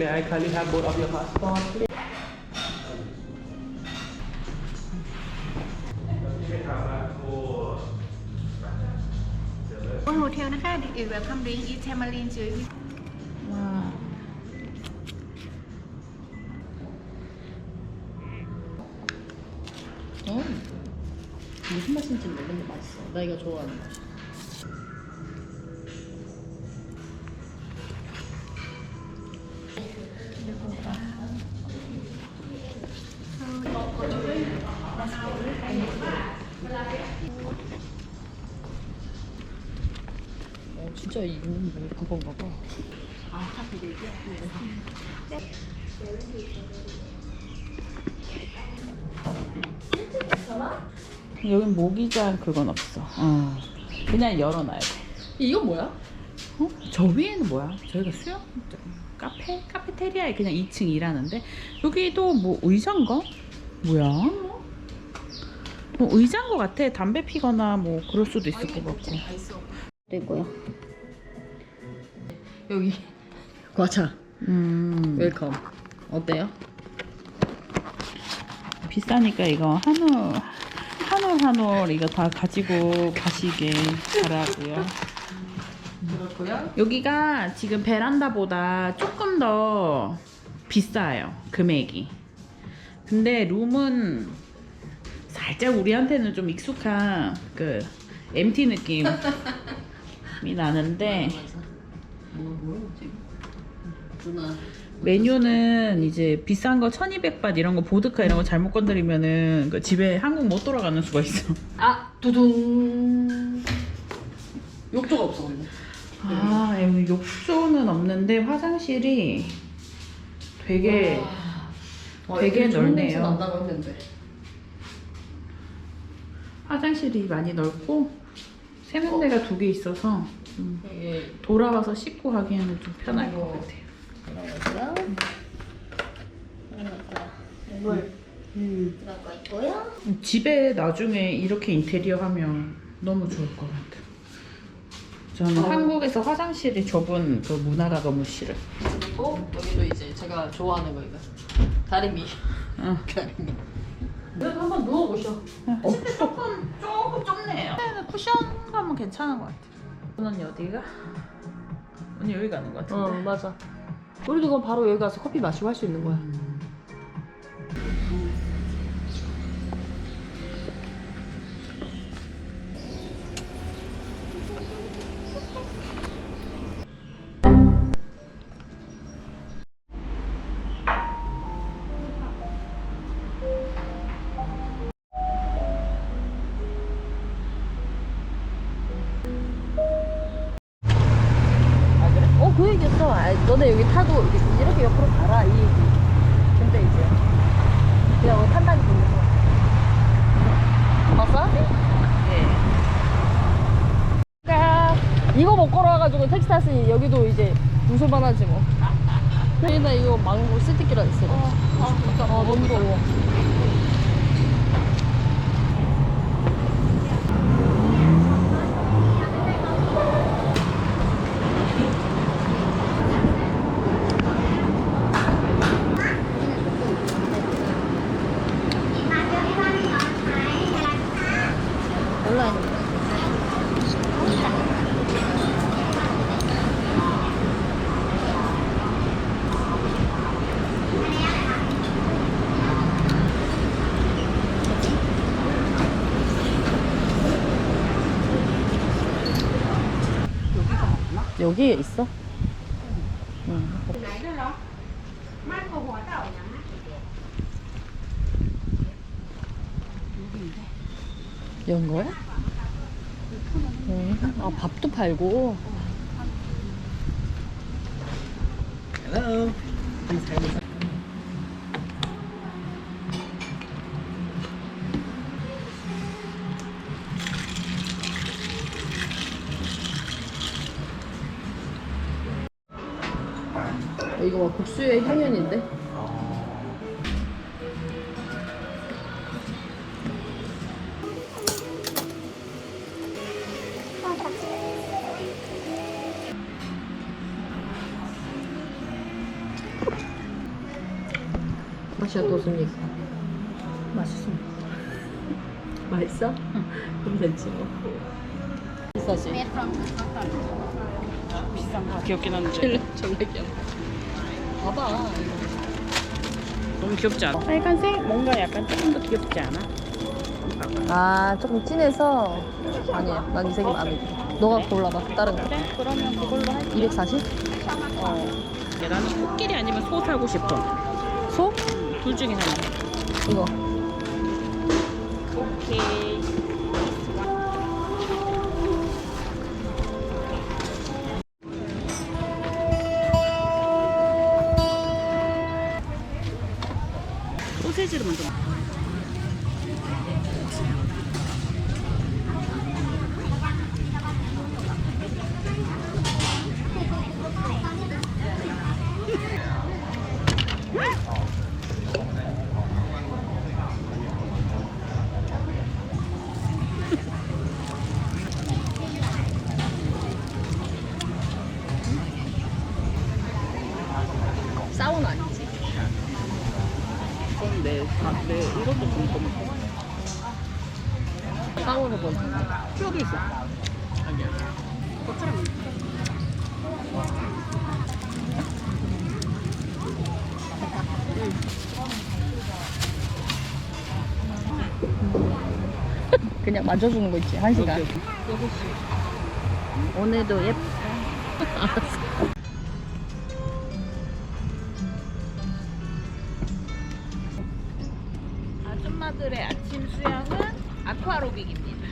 May I kindly have both of your passport? please? Ở hotel นะคะ The Welcome Drink is Tamarind dưới 와. 어? 무슨 맛인지 모르는데 맛있어. 나 이거 좋아하는 맛. 어, 진짜 이거는 뭐 그건가 봐. 여긴 모기장 그건 없어. 어. 그냥 열어놔야 돼. 이건 뭐야? 어? 저 위에는 뭐야? 저희가 수영 카페 카페테리아에 그냥 2층 일하는데 여기도 뭐 의자인가? 뭐야? 뭐 의자인 것 같아. 담배 피거나 뭐 그럴 수도 있을 것 같고. 되고요. 여기 과자 음. 웰컴. 어때요? 비싸니까 이거 한올 한올 한올 이거 다 가지고 가시게 바라고요. 그렇고요. 여기가 지금 베란다보다 조금 더 비싸요 금액이. 근데 룸은 살짝 우리한테는 좀 익숙한 그 MT 느낌이 나는데. 메뉴는 이제 비싼 거 1200밭 이런 거 보드카 이런 거 잘못 건드리면은 그 집에 한국 못 돌아가는 수가 있어. 아 두둥. 욕조가 없어 그리고. 아, 여기 욕조는 없는데 화장실이 되게 와, 되게 넓네요. 화장실이 많이 넓고 세면대가 두 개 있어서 좀 이게 돌아와서 씻고 하기에는 좀 편할 것 아이고. 같아요. 들어가고요. 물. 음. 들어가 있고요. 집에 나중에 이렇게 인테리어 하면 너무 좋을 것 같아요. 저는 어. 한국에서 화장실이 좁은 그 문화가 너무 싫어요. 그리고 여기도 이제 제가 좋아하는 거 이거. 다리미. 어. 다리미. 한번 누워보셔. 침대 조금 조금 좁네요. 쿠션 가면 괜찮은 것 같아요. 언니 어디가? 언니 여기 가는 것 같은데. 어 맞아. 우리도 그럼 바로 여기 가서 커피 마시고 할 수 있는 거야. 아 어그 얘기했어. 아, 너네 여기 타고 이렇게, 이렇게 옆으로 가라 이 얘기. 근데 이제 그냥 뭐 탄다니 거. 봤어? 네. 까 이거 못 걸어와가지고 택시 탔으니 여기도 이제 무술만 하지 뭐. 저희나 이거 망고 스티키라 있어. 어, 아, 진짜. 어, 너무 더워. 여기에 있어? 응. 연 거야? 응. 아 밥도 팔고. Hello. 이거 막 국수의 향연인데? 맛이야 도순이가 맛있어 맛있어? 그럼 됐지 뭐 비싸지? 비싼 거 귀엽긴 한데 졸래 귀여워 봐봐 너무 귀엽지 않아? 빨간색 뭔가 약간 조금 더 귀엽지 않아? 아 조금 진해서 아니야 난 이 색이 마음에 들어 너가 골라봐 다른 거 그래? 그러면 그걸로 할게 240? 어. 야, 나는 코끼리 아니면 소 사고 싶어 소? 둘 중에 하나 이거 이건 내, 아, 내 이것도 궁금해 싸우는 건 뼈도 있어. 그냥 만져주는 거 있지 한 시간. 오늘도 예뻐 아 줌마들의 아침 수영은 아쿠아로빅입니다.